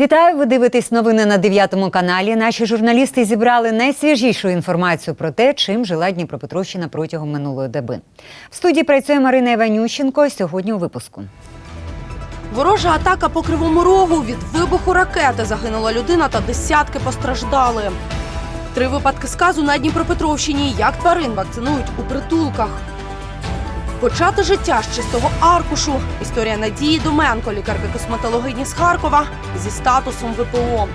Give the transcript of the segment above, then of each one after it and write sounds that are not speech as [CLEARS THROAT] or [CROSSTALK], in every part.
Вітаю! Ви дивитесь новини на 9 каналі. Наші журналісти зібрали найсвіжішу інформацію про те, чим жила Дніпропетровщина протягом минулої доби. В студії працює Марина Іванющенко. Сьогодні у випуску. Ворожа атака по кривому рогу від вибуху ракети загинула людина та десятки постраждали. Три випадки сказу на Дніпропетровщині, як тварин вакцинують у притулках. Почати життя з чистого аркушу. Історія Надії Доменко, лікарки косметологині з Харкова зі статусом ВПО.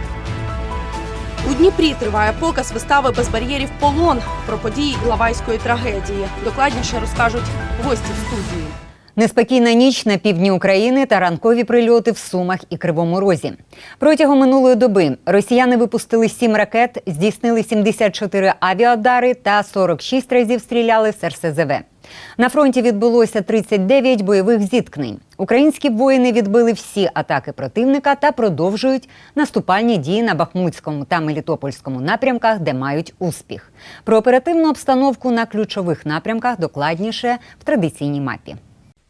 У Дніпрі триває показ вистави без бар'єрів полон про події Іловайської трагедії. Докладніше розкажуть гості в студії. Неспокійна ніч на півдні України та ранкові прильоти в Сумах і Кривому Розі. Протягом минулої доби росіяни випустили 7 ракет, здійснили 74 авіаудари та 46 разів стріляли з РСЗВ. На фронті відбулося 39 бойових зіткнень. Українські воїни відбили всі атаки противника та продовжують наступальні дії на Бахмутському та Мелітопольському напрямках, де мають успіх. Про оперативну обстановку на ключових напрямках докладніше в традиційній мапі.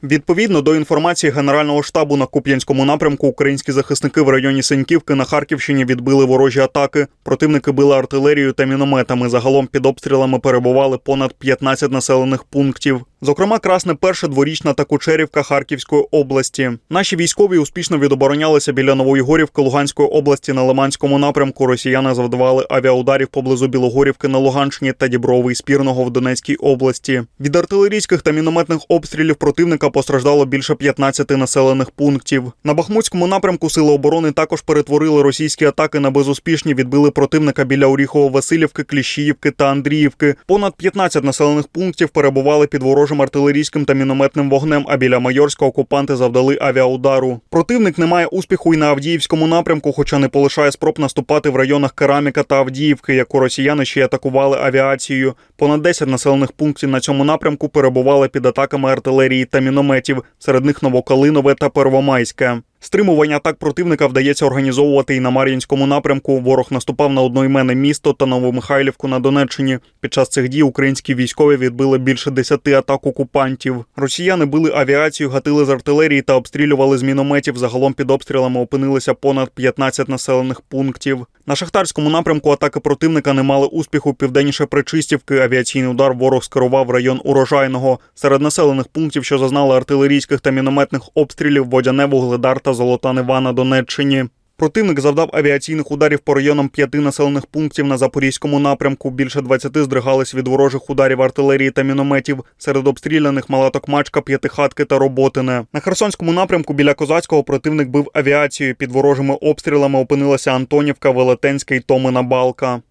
Відповідно до інформації Генерального штабу на Куп'янському напрямку, українські захисники в районі Сеньківки на Харківщині відбили ворожі атаки. Противники били артилерією та мінометами. Загалом під обстрілами перебували понад 15 населених пунктів. Зокрема, красне перше дворічна та Кучерівка Харківської області. Наші військові успішно відоборонялися біля Нової Горівки Луганської області на Лиманському напрямку. Росіяни завдавали авіаударів поблизу Білогорівки на Луганщині та Діброви Спірного в Донецькій області. Від артилерійських та мінометних обстрілів противника постраждало більше 15 населених пунктів. На Бахмутському напрямку сили оборони також перетворили російські атаки на безуспішні. Відбили противника біля Оріхово-Василівки, Кліщіївки та Андріївки. Понад 15 населених пунктів перебували під ворожим артилерійським та мінометним вогнем. А біля Майорська окупанти завдали авіаудару. Противник не має успіху і на Авдіївському напрямку, хоча не полишає спроб наступати в районах Кераміка та Авдіївки, яку росіяни ще атакували авіацією. Понад 10 населених пунктів на цьому напрямку перебували під атаками артилерії та мінометів. Серед них Новокалинове та Первомайське. Стримування атак противника вдається організовувати і на Мар'їнському напрямку. Ворог наступав на одноіменне місто та Новомихайлівку на Донеччині. Під час цих дій українські військові відбили більше десяти атак окупантів. Росіяни били авіацію, гатили з артилерії та обстрілювали з мінометів. Загалом під обстрілами опинилися понад 15 населених пунктів. На шахтарському напрямку атаки противника не мали успіху південніше Причистівки. Авіаційний удар ворог скерував район урожайного. Серед населених пунктів, що зазнали артилерійських та мінометних обстрілів, Водяне, Вугледар та Золота Нева на Донеччині. Противник завдав авіаційних ударів по районам п'яти населених пунктів на запорізькому напрямку. Більше 20 здригались від ворожих ударів артилерії та мінометів. Серед обстріляних мала Токмачка, П'ятихатки та Роботине. На Херсонському напрямку біля Козацького противник бив авіацією. Під ворожими обстрілами опинилася Антонівка, Велетенська і Томина Балка.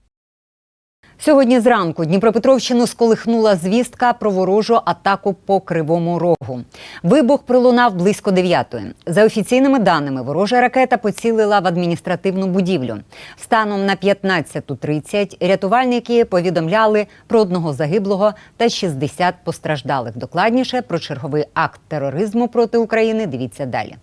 Сьогодні зранку Дніпропетровщину сколихнула звістка про ворожу атаку по Кривому Рогу. Вибух пролунав близько дев'ятої. За офіційними даними, ворожа ракета поцілила в адміністративну будівлю. Станом на 15.30 рятувальники повідомляли про одного загиблого та 60 постраждалих. Докладніше про черговий акт тероризму проти України. Дивіться далі.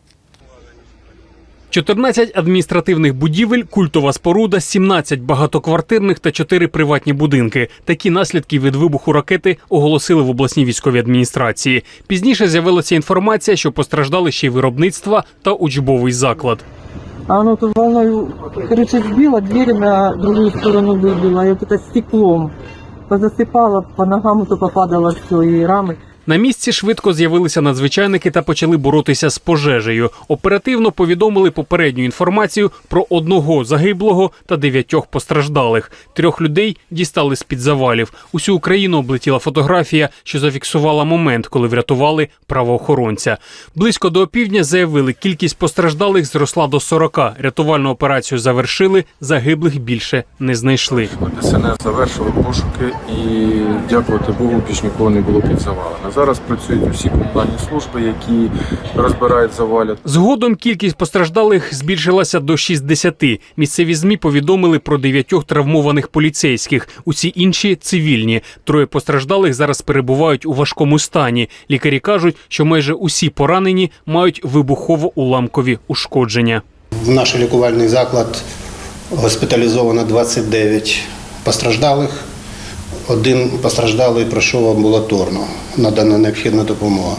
14 адміністративних будівель, культова споруда, 17 багатоквартирних та 4 приватні будинки. Такі наслідки від вибуху ракети оголосили в обласній військовій адміністрації. Пізніше з'явилася інформація, що постраждали ще й виробництва та учбовий заклад. А оно тут волною, короче, сбило, дверь на другую сторону выбило, и вот это стеклом позасыпало, по ногам то попадало все, и рамы. На місці швидко з'явилися надзвичайники та почали боротися з пожежею. Оперативно повідомили попередню інформацію про одного загиблого та дев'ятьох постраждалих. Трьох людей дістали з під завалів. Усю Україну облетіла фотографія, що зафіксувала момент, коли врятували правоохоронця. Близько до опівдня заявили, кількість постраждалих зросла до 40. Рятувальну операцію завершили, загиблих більше не знайшли. ДСНС завершили пошуки і дякувати Богу, більш нікого не було під завалами. Зараз працюють усі комунальні служби, які розбирають заваля. Згодом кількість постраждалих збільшилася до 60. Місцеві змі повідомили про дев'ятьох травмованих поліцейських. Усі інші цивільні. Троє постраждалих зараз перебувають у важкому стані. Лікарі кажуть, що майже усі поранені мають вибухово-уламкові ушкодження. В наш лікувальний заклад госпіталізовано 29 постраждалих. Один постраждалий пройшов амбулаторно, надана необхідна допомога.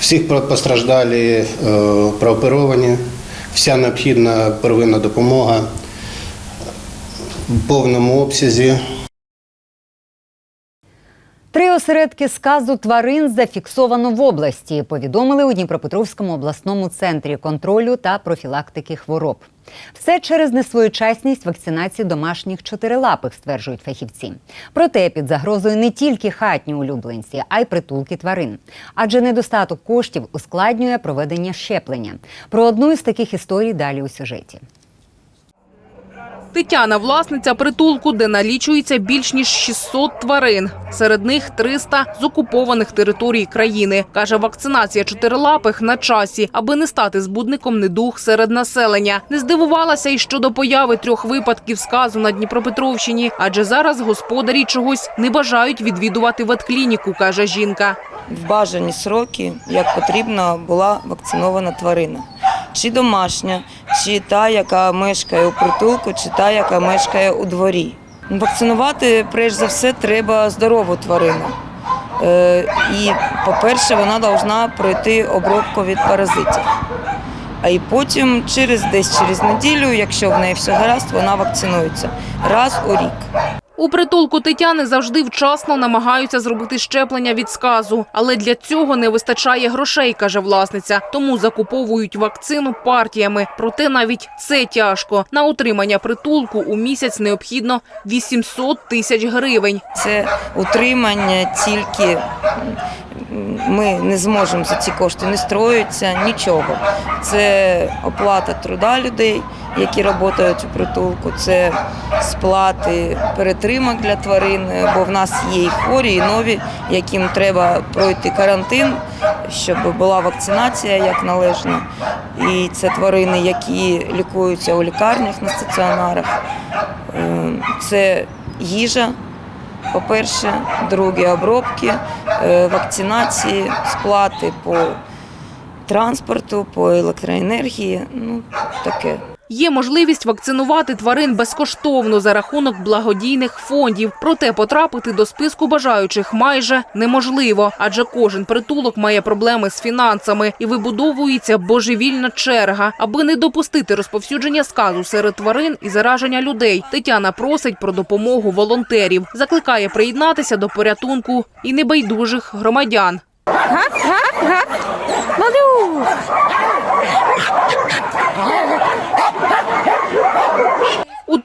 Всіх постраждалі е, прооперовані, вся необхідна первинна допомога в повному обсязі. Три осередки сказу тварин зафіксовано в області. Повідомили у Дніпропетровському обласному центрі контролю та профілактики хвороб. Все через несвоєчасність вакцинації домашніх чотирилапих, стверджують фахівці. Проте під загрозою не тільки хатні улюбленці, а й притулки тварин. Адже недостаток коштів ускладнює проведення щеплення. Про одну із таких історій далі у сюжеті. Тетяна – власниця притулку, де налічується більш ніж 600 тварин. Серед них 300 з окупованих територій країни. Каже, вакцинація чотирилапих на часі, аби не стати збудником недуг серед населення. Не здивувалася й щодо появи трьох випадків сказу на Дніпропетровщині, адже зараз господарі чогось не бажають відвідувати ветклініку, каже жінка. в бажані сроки, як потрібно, була вакцинована тварина. Чи домашня, чи та, яка мешкає у притулку, чи та, яка мешкає у дворі. Вакцинувати, перш за все, треба здорову тварину. Е, І, по-перше, вона повинна пройти обробку від паразитів. А і потім, через десь через неділю, якщо в неї все гаразд, вона вакцинується раз у рік. У притулку Тетяни завжди вчасно намагаються зробити щеплення від сказу, але для цього не вистачає грошей, каже власниця. Тому закуповують вакцину партіями. Проте навіть це тяжко. На утримання притулку у місяць необхідно 800 тисяч гривень. Це утримання тільки ми не зможемо за ці кошти, не строїться нічого. Це оплата труда людей, які працюють у притулку, це сплати перетримок для тварин, бо в нас є і хворі, і нові, яким треба пройти карантин, щоб була вакцинація як належно. І це тварини, які лікуються у лікарнях на стаціонарах. Е, Це їжа, по-перше, другі обробки, е, вакцинації, сплати по транспорту, по електроенергії. Ну, таке. Є можливість вакцинувати тварин безкоштовно за рахунок благодійних фондів. Проте потрапити до списку бажаючих майже неможливо, адже кожен притулок має проблеми з фінансами і вибудовується божевільна черга. Аби не допустити розповсюдження сказу серед тварин і зараження людей. Тетяна просить про допомогу волонтерів, закликає приєднатися до порятунку і небайдужих громадян. У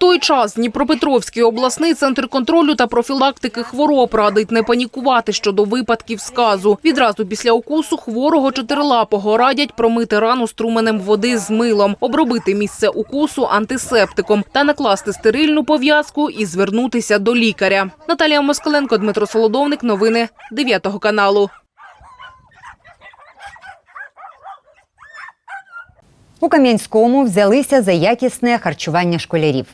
той час Дніпропетровський обласний центр контролю та профілактики хвороб радить не панікувати щодо випадків сказу. Відразу після укусу хворого чотирилапого радять промити рану струменем води з милом, обробити місце укусу антисептиком та накласти стерильну пов'язку і звернутися до лікаря. Наталія Москаленко, Дмитро Солодовник. Новини 9 каналу. У Кам'янському взялися за якісне харчування школярів.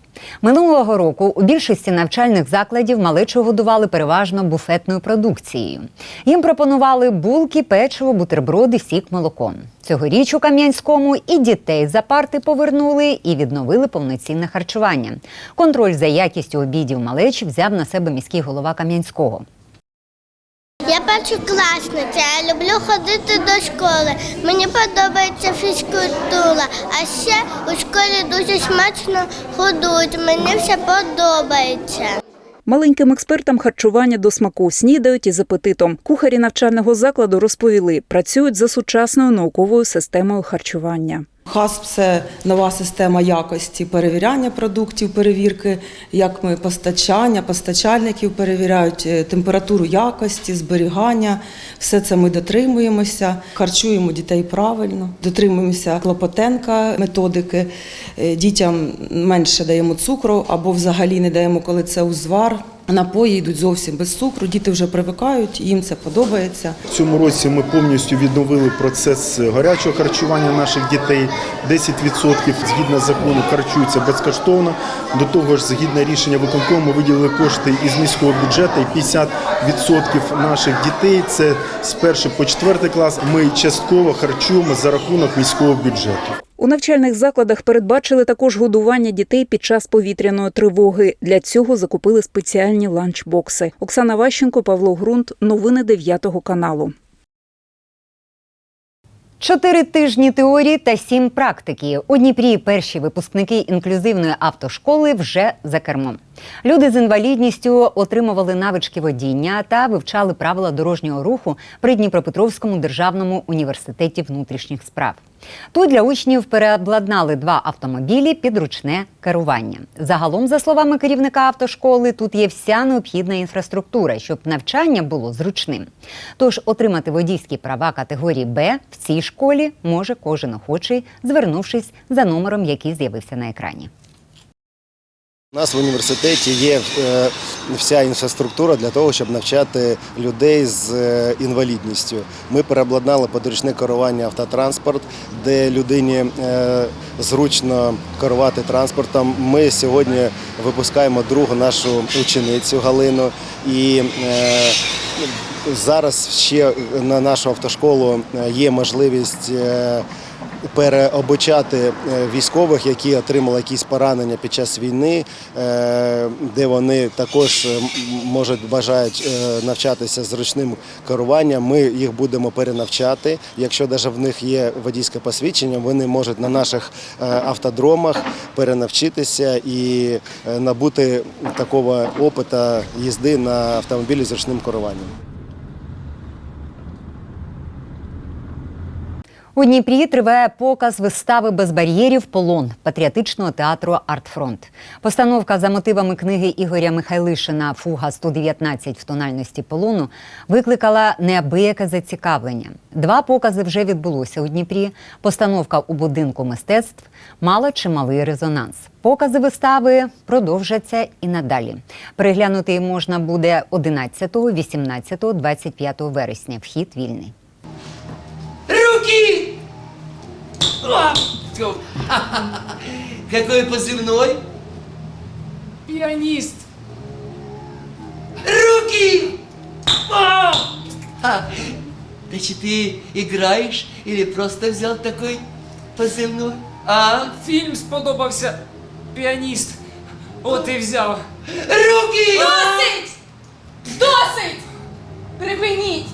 Минулого року у більшості навчальних закладів малечу годували переважно буфетною продукцією. Їм пропонували булки, печиво, бутерброди, сік, молоко. Цьогоріч у Кам'янському і дітей за парти повернули і відновили повноцінне харчування. Контроль за якістю обідів малечі взяв на себе міський голова Кам'янського. Я першокласниця, я люблю ходити до школи. Мені подобається фізкультура, а ще у школі дуже смачно годують. Мені все подобається. Маленьким експертам харчування до смаку снідають із апетитом. Кухарі навчального закладу розповіли, працюють за сучасною науковою системою харчування. ХАСП це нова система якості перевіряння продуктів, перевірки, як ми постачання, постачальників перевіряють е, температуру якості, зберігання. Все це ми дотримуємося, харчуємо дітей правильно, дотримуємося Клопотенка методики. Е, Дітям менше даємо цукру або взагалі не даємо, коли це узвар. Напої йдуть зовсім без цукру. Діти вже привикають, їм це подобається. В цьому році ми повністю відновили процес гарячого харчування наших дітей. 10% згідно закону харчуються безкоштовно. До того ж, згідно рішення виконкому, ми виділили кошти із міського бюджету. І 50% наших дітей це з 1 по 4 клас. Ми частково харчуємо за рахунок міського бюджету. У навчальних закладах передбачили також годування дітей під час повітряної тривоги. Для цього закупили спеціальні ланчбокси. Оксана Ващенко, Павло Грунт. Новини 9 каналу. Чотири тижні теорії та сім практики. У Дніпрі перші випускники інклюзивної автошколи вже за кермом. Люди з інвалідністю отримували навички водіння та вивчали правила дорожнього руху при Дніпропетровському державному університеті внутрішніх справ. Тут для учнів переобладнали два автомобілі під ручне керування. Загалом, за словами керівника автошколи, тут є вся необхідна інфраструктура, щоб навчання було зручним. Тож отримати водійські права категорії Б в цій школі може кожен охочий, звернувшись за номером, який з'явився на екрані. У нас в університеті є е, вся інфраструктура для того, щоб навчати людей з е, інвалідністю. Ми переобладнали подручне керування автотранспорт, де людині е, зручно керувати транспортом. Ми сьогодні випускаємо другу нашу ученицю Галину. І зараз ще на нашу автошколу є можливість. Переобучати е, військових, які отримали якісь поранення під час війни, е, де вони також е, можуть бажають навчатися зручним керуванням. Ми їх будемо перенавчати. Якщо навіть в них є водійське посвідчення, вони можуть на наших автодромах перенавчитися і набути такого опиту їзди на автомобілі зручним керуванням. У Дніпрі триває показ вистави без бар'єрів полон патріотичного театру Артфронт. Постановка за мотивами книги Ігоря Михайлишина Фуга 119 в тональності полону викликала неабияке зацікавлення. Два покази вже відбулося у Дніпрі. Постановка у будинку мистецтв мала чималий резонанс. Покази вистави продовжаться і надалі. Переглянути її можна буде 11, 18, 25 вересня. Вхід вільний. Руки! [LAUGHS] А! Тьфу. Какой позывной? Пианист. Руки! А! А! Значит, ты играешь или просто взял такой позывной? А? Фільм сподобався. Піаніст. От і взяв. Руки! Досить! Досить! Припиніть!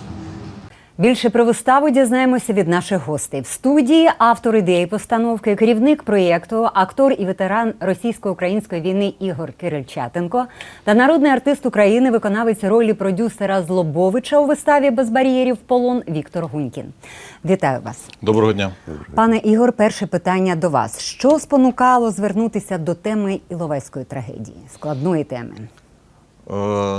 Більше про виставу дізнаємося від наших гостей. В студії автор ідеї постановки, керівник проєкту, актор і ветеран російсько-української війни Ігор Кирильчатенко та народний артист України, виконавець ролі продюсера Злобовича у виставі без бар'єрів полон Віктор Гунькін. Вітаю вас, Доброго дня. пане Ігор. Перше питання до вас: що спонукало звернутися до теми Іловайської трагедії, складної теми? Е,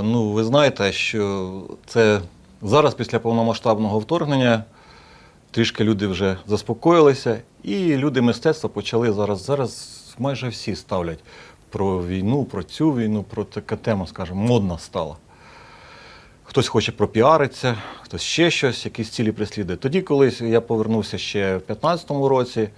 ну, ви знаєте, що це зараз після повномасштабного вторгнення трішки люди вже заспокоїлися, і люди мистецтва почали зараз. Зараз майже всі ставлять про війну, про цю війну, про така тема, скажімо, модна стала. Хтось хоче пропіаритися, хтось ще щось, якісь цілі прислідує. Тоді, коли я повернувся ще в 2015 році,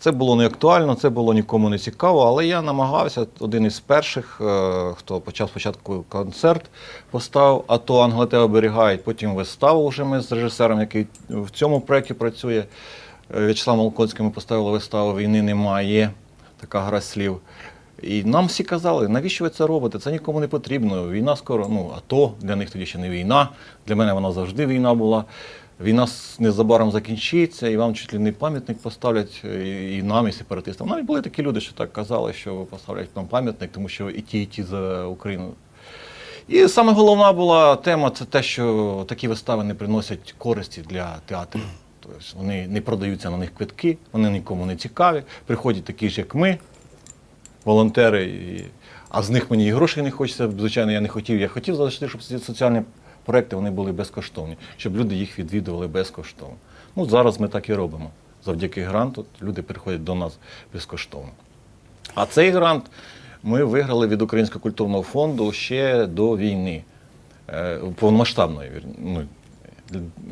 це було не актуально, це було нікому не цікаво, але я намагався, один із перших, е, хто почав спочатку концерт, поставив, а то Ангели тебе оберігають, потім виставу вже ми з режисером, який в цьому проєкті працює. е, В'ячеславом Малконським ми поставили виставу Війни немає, така гра слів. І нам всі казали, навіщо ви це робите? Це нікому не потрібно. Війна скоро, ну, АТО для них тоді ще не війна. Для мене вона завжди війна була. Війна незабаром закінчиться, і вам чуть ли не пам'ятник поставлять і, і нам, і сепаратистам. Навіть були такі люди, що так казали, що поставлять нам пам'ятник, тому що і ті, і ті за Україну. І саме головна була тема це те, що такі вистави не приносять користі для театрів. Тобто вони не продаються на них квитки, вони нікому не цікаві. Приходять такі ж, як ми, волонтери, і... а з них мені і грошей не хочеться. Звичайно, я не хотів. Я хотів залишити, щоб ці соціальні проекти вони були безкоштовні, щоб люди їх відвідували безкоштовно. Ну, зараз ми так і робимо. Завдяки гранту люди приходять до нас безкоштовно. А цей грант ми виграли від Українського культурного фонду ще до війни, е, повномасштабної. Ну,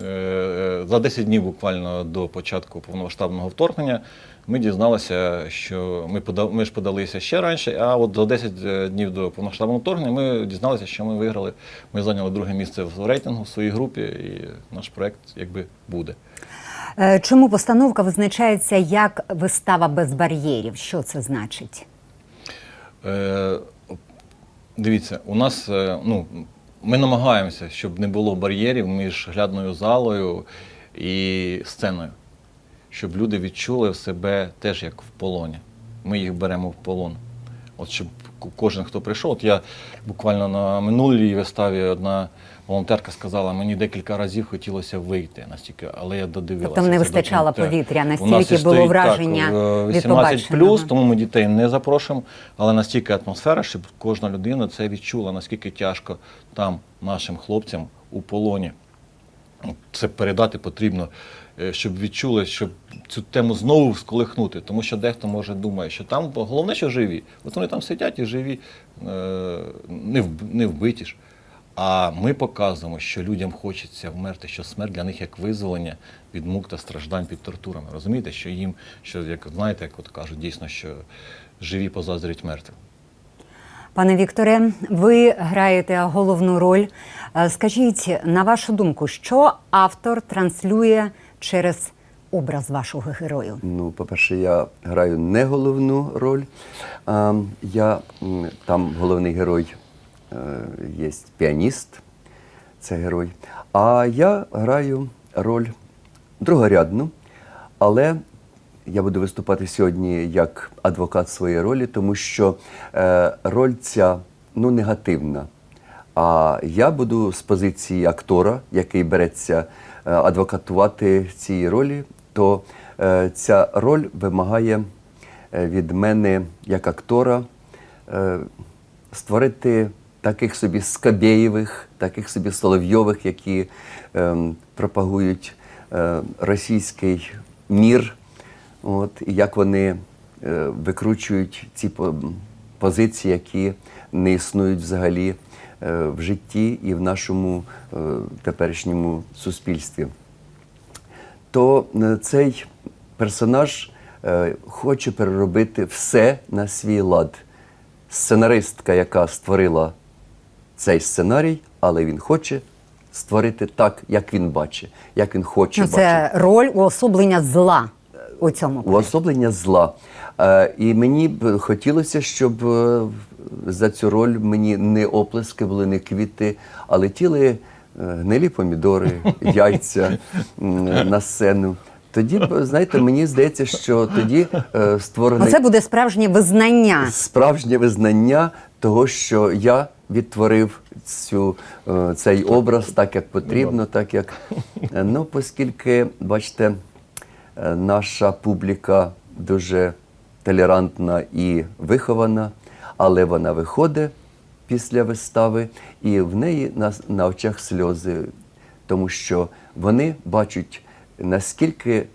е, за 10 днів буквально до початку повномасштабного вторгнення ми дізналися, що ми, пода- ми ж подалися ще раніше, а от за 10 днів до повномасштабного вторгнення ми дізналися, що ми виграли, ми зайняли друге місце в рейтингу в своїй групі, і наш проект якби буде. Е, Чому постановка визначається як вистава без бар'єрів? Що це значить? Е, дивіться, у нас е, ну, ми намагаємося, щоб не було бар'єрів між глядною залою і сценою. Щоб люди відчули себе теж як в полоні. Ми їх беремо в полон. От щоб кожен, хто прийшов, от я буквально на минулій виставі одна волонтерка сказала, мені декілька разів хотілося вийти настільки, але я додивилася. Тобто не вистачало повітря, настільки було враження так, е, від 18 плюс, тому ми дітей не запрошуємо, але настільки атмосфера, щоб кожна людина це відчула, наскільки тяжко там нашим хлопцям у полоні. Це передати потрібно, щоб відчули, щоб цю тему знову сколихнути. Тому що дехто може думає, що там головне, що живі. От вони там сидять і живі, е, не вбиті ж. А ми показуємо, що людям хочеться вмерти, що смерть для них як визволення від мук та страждань під тортурами. Розумієте, що їм, що як знаєте, як от кажуть, дійсно, що живі позаздрять мертвим. Пане Вікторе, ви граєте головну роль. Е, Скажіть, на вашу думку, що автор транслює через образ вашого герою? Ну, по-перше, я граю не головну роль. А, я там головний герой е, є піаніст, це герой. А я граю роль другорядну, але я буду виступати сьогодні як адвокат своєї ролі, тому що е, роль ця ну, негативна. А я буду з позиції актора, який береться е, адвокатувати в ролі, то е, ця роль вимагає е, від мене, як актора, створити таких собі Скабєєвих, таких собі Соловйових, які ем, пропагують російський мір, от, і як вони викручують ці позиції, які не існують взагалі в житті і в нашому е, теперішньому суспільстві. То е, цей персонаж е, хоче переробити все на свій лад. Сценаристка, яка створила цей сценарій, але він хоче створити так, як він бачить, як він хоче Ну, бачити. це роль уособлення зла у цьому. Уособлення зла. Е, і мені б хотілося, щоб е, за цю роль мені не оплески були, не квіти, а летіли е, гнилі помідори, [LAUGHS] яйця на сцену. Тоді б, знаєте, мені здається, що тоді е, створений Оце буде справжнє визнання. справжнє визнання того, що я відтворив цю, е, цей образ так, як потрібно, так як. Ну, оскільки, бачите, наша публіка дуже толерантна і вихована, але вона виходить після вистави, і в неї на, на очах сльози, тому що вони бачать, наскільки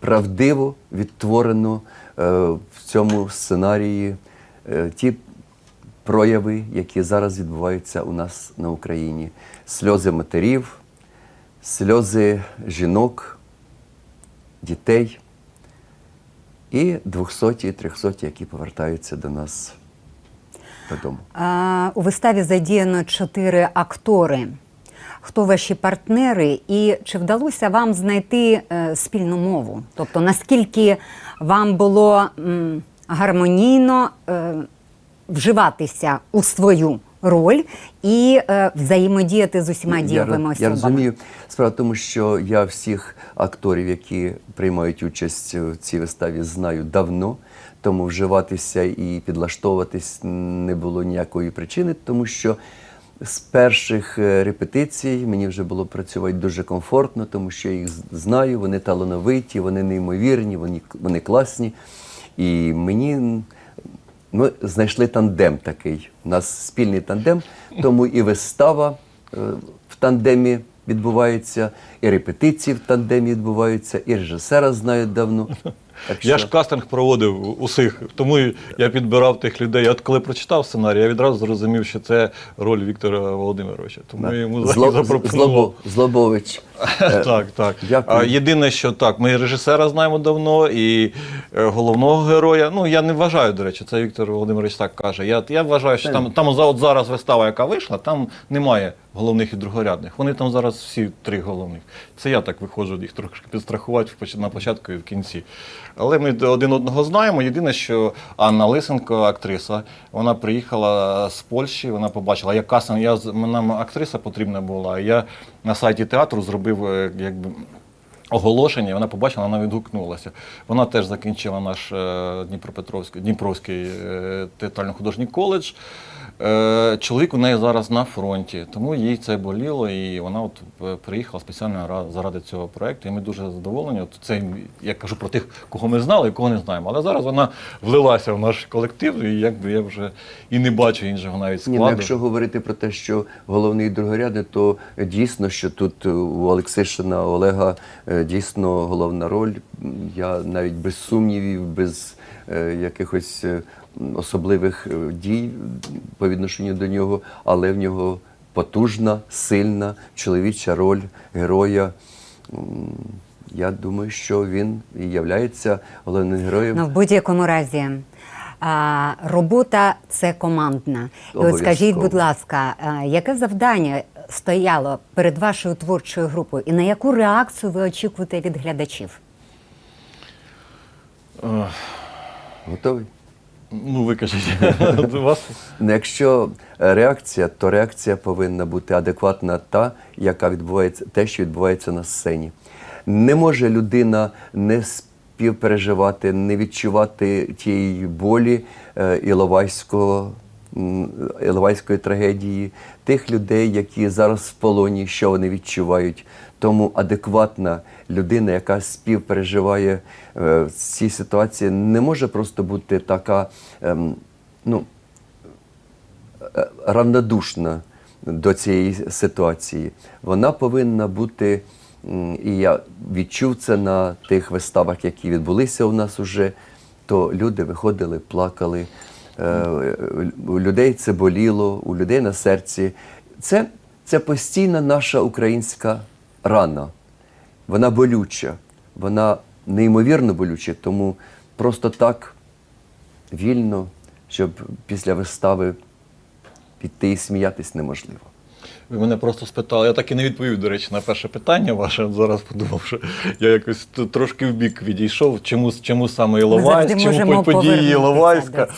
правдиво відтворено е, в цьому сценарії е, ті прояви, які зараз відбуваються у нас на Україні. Сльози матерів, сльози жінок, дітей і 200 300 які повертаються до нас додому. А, у виставі задіяно чотири актори. Хто ваші партнери, і чи вдалося вам знайти е, спільну мову? Тобто, наскільки вам було м, гармонійно е, вживатися у свою роль і е, взаємодіяти з усіма Я, дієвими ро- особами? я розумію. Справа в тому, що я всіх акторів, які приймають участь в цій виставі, знаю давно, тому вживатися і підлаштовуватись не було ніякої причини, тому що з перших е, репетицій мені вже було працювати дуже комфортно, тому що я їх знаю, вони талановиті, вони неймовірні, вони, вони класні. І мені ми знайшли тандем такий. У нас спільний тандем, тому і вистава е, в тандемі відбувається, і репетиції в тандемі відбуваються, і режисера знають давно. Так Я ж кастинг проводив усіх, тому я підбирав тих людей. От коли прочитав сценарій, я відразу зрозумів, що це роль Віктора Володимировича. Тому я йому Зло- запропонував. Злобо- Злобович. Е, так, так. Дякую. А, єдине, що так, ми режисера знаємо давно, і е, головного героя. Ну я не вважаю, до речі, це Віктор Володимирович так каже. Я, я вважаю, що там, там за- от зараз вистава, яка вийшла, там немає головних і другорядних. Вони там зараз всі три головних. Це я так виходжу їх трошки підстрахувати в поч- на початку і в кінці. Але ми один одного знаємо. Єдине, що Анна Лисенко, актриса, вона приїхала з Польщі, вона побачила, як кастинг, я з- нам актриса потрібна була. Я на сайті театру зробив е, якби оголошення, вона побачила, вона відгукнулася. Вона теж закінчила наш е, Дніпропетровський, Дніпровський е, театрально-художній коледж. Е, Чоловік у неї зараз на фронті, тому їй це боліло, і вона от е, приїхала спеціально ра- заради цього проєкту. І ми дуже задоволені. От це я кажу про тих, кого ми знали і кого не знаємо. Але зараз вона влилася в наш колектив, і якби я вже і не бачу іншого навіть Ні, складу. ну, якщо говорити про те, що головний другорядний, то дійсно, що тут е, у Олексишина Олега дійсно головна роль. Я навіть без сумнівів, без якихось особливих е, дій по відношенню до нього, але в нього потужна, сильна чоловіча роль героя. Я думаю, що він і являється головним героєм. Ну, в будь-якому разі. А, робота це командна. І от скажіть, будь ласка, а, яке завдання стояло перед вашою творчою групою, і на яку реакцію ви очікуєте від глядачів? Готовий? Ну, ви кажіть, вас [LAUGHS] Ну, Якщо реакція, то реакція повинна бути адекватна та, яка відбувається, те, що відбувається на сцені. Не може людина не співпереживати, не відчувати тієї болі е, Іловайського. Іловайської трагедії, тих людей, які зараз в полоні, що вони відчувають. Тому адекватна людина, яка співпереживає е, ці ситуації, не може просто бути така, ем, ну, е, равнодушна до цієї ситуації. Вона повинна бути, і я відчув це на тих виставах, які відбулися у нас уже, то люди виходили, плакали. Е, У людей це боліло, у людей на серці. Це, це постійна наша українська рана. Вона болюча, вона неймовірно болюча, тому просто так вільно, щоб після вистави піти і сміятись неможливо. Ви мене просто спитали. Я так і не відповів, до речі, на перше питання ваше. Зараз подумав, що я якось трошки в бік відійшов. Чому, чому саме Іловайськ, чому події Іловайська?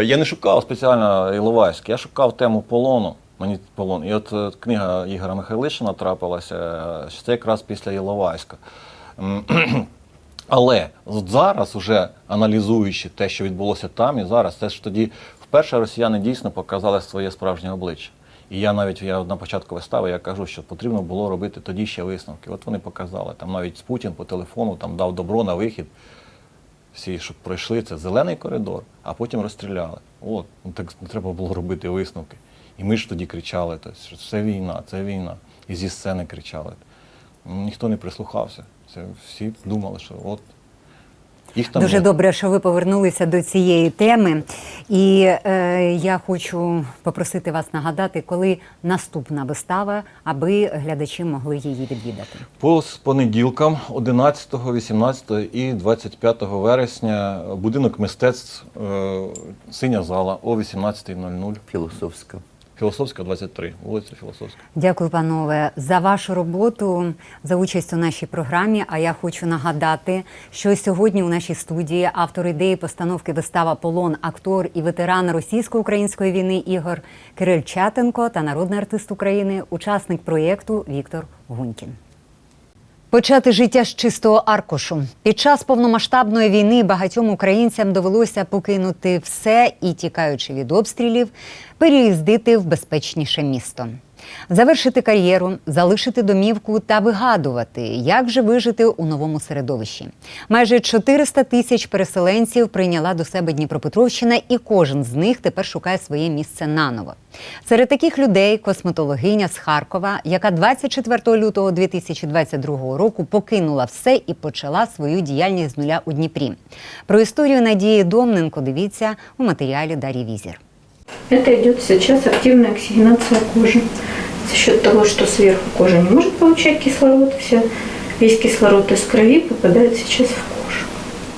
Я не шукав спеціально Іловайськ, я шукав тему полону. Мені полон. І от е, книга Ігора Михайлишина трапилася, е, що якраз після Іловайська. [CLEARS THROAT] Але зараз, уже аналізуючи те, що відбулося там і зараз, це ж тоді вперше росіяни дійсно показали своє справжнє обличчя. І я навіть я на початку вистави я кажу, що потрібно було робити тоді ще висновки. От вони показали. Там навіть Путін по телефону там дав добро на вихід. Всі, щоб пройшли, це зелений коридор, а потім розстріляли. От, ну так треба було робити висновки. І ми ж тоді кричали, що це війна, це війна. І зі сцени кричали. Ніхто не прислухався. Це всі думали, що от їх там Дуже нет. добре, що ви повернулися до цієї теми. І е, я хочу попросити вас нагадати, коли наступна вистава, аби глядачі могли її відвідати. По понеділкам, 11, 18 і 25 вересня, будинок мистецтв е, Синя зала о 18.00. Філософська. Філософська 23, вулиця Філософська. Дякую, панове, за вашу роботу, за участь у нашій програмі. А я хочу нагадати, що сьогодні у нашій студії автор ідеї постановки вистава Полон, актор і ветеран російсько-української війни Ігор Кирильчатенко та народний артист України, учасник проєкту Віктор Гунькін. Почати життя з чистого аркушу. Під час повномасштабної війни багатьом українцям довелося покинути все і, тікаючи від обстрілів, переїздити в безпечніше місто, завершити кар'єру, залишити домівку та вигадувати, як же вижити у новому середовищі. Майже 400 тисяч переселенців прийняла до себе Дніпропетровщина, і кожен з них тепер шукає своє місце наново. Серед таких людей косметологиня з Харкова, яка 24 лютого 2022 року покинула все і почала свою діяльність з нуля у Дніпрі. Про історію Надії Домненко дивіться у матеріалі Дар'ї Візір. Это идет сейчас активная оксигенация кожи. За счет того, что сверху кожа не может получать кислород, вся, весь кислород из крови попадает сейчас в.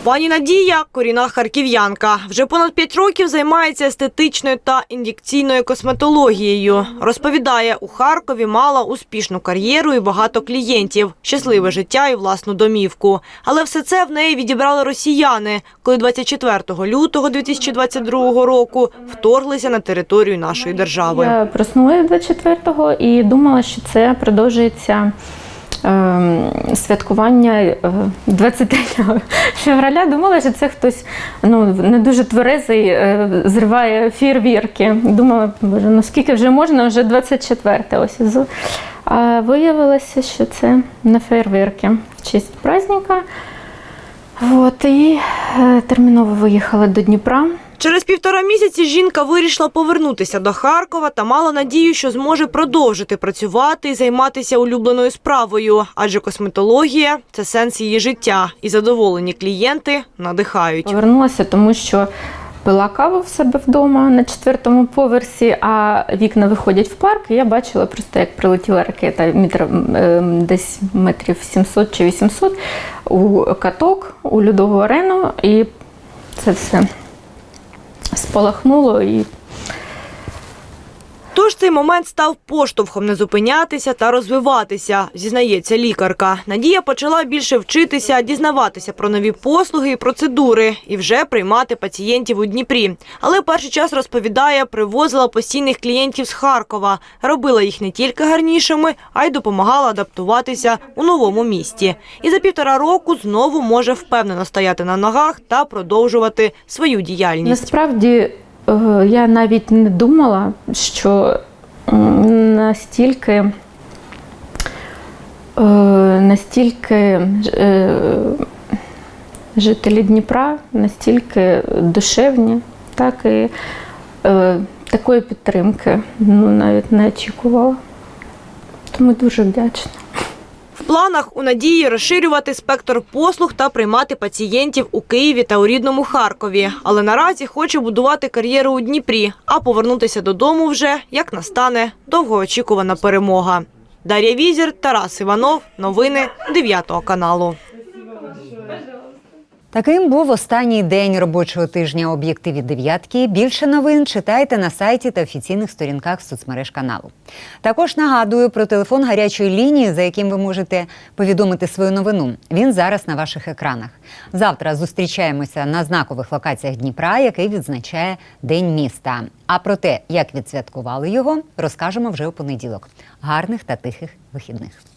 Пані Надія корінна харків'янка. Вже понад 5 років займається естетичною та ін'єкційною косметологією. Розповідає, у Харкові мала успішну кар'єру і багато клієнтів, щасливе життя і власну домівку. Але все це в неї відібрали росіяни, коли 24 лютого 2022 року вторглися на територію нашої держави. Я проснулася 24-го і думала, що це продовжується святкування е, 23 февраля. Думала, що це хтось ну, не дуже тверезий е, зриває фейерверки. Думала, боже, ну скільки вже можна, вже 24 ось. А виявилося, що це не фейерверки в честь праздника. От, і е, терміново виїхала до Дніпра. Через півтора місяці жінка вирішила повернутися до Харкова та мала надію, що зможе продовжити працювати і займатися улюбленою справою, адже косметологія це сенс її життя, і задоволені клієнти надихають. Повернулася, тому що пила каву в себе вдома на четвертому поверсі, а вікна виходять в парк. І я бачила просто, як прилетіла ракета метр, ем, десь метрів 700 чи 800 у каток, у льодову арену, і це все спалахнуло і Тож цей момент став поштовхом не зупинятися та розвиватися, зізнається лікарка. Надія почала більше вчитися, дізнаватися про нові послуги і процедури і вже приймати пацієнтів у Дніпрі. Але перший час розповідає, привозила постійних клієнтів з Харкова, робила їх не тільки гарнішими, а й допомагала адаптуватися у новому місті. І за півтора року знову може впевнено стояти на ногах та продовжувати свою діяльність. Насправді я навіть не думала, що настільки, е, настільки е, жителі Дніпра настільки душевні, так і е, такої підтримки ну, навіть не очікувала. Тому дуже вдячна. В планах у Надії розширювати спектр послуг та приймати пацієнтів у Києві та у рідному Харкові. Але наразі хоче будувати кар'єру у Дніпрі, а повернутися додому вже як настане довгоочікувана перемога. Дар'я Візір, Тарас Іванов. Новини 9 каналу. Таким був останній день робочого тижня об'єктиві дев'ятки. Більше новин читайте на сайті та офіційних сторінках соцмереж каналу. Також нагадую про телефон гарячої лінії, за яким ви можете повідомити свою новину. Він зараз на ваших екранах. Завтра зустрічаємося на знакових локаціях Дніпра, який відзначає День міста. А про те, як відсвяткували його, розкажемо вже у понеділок. Гарних та тихих вихідних.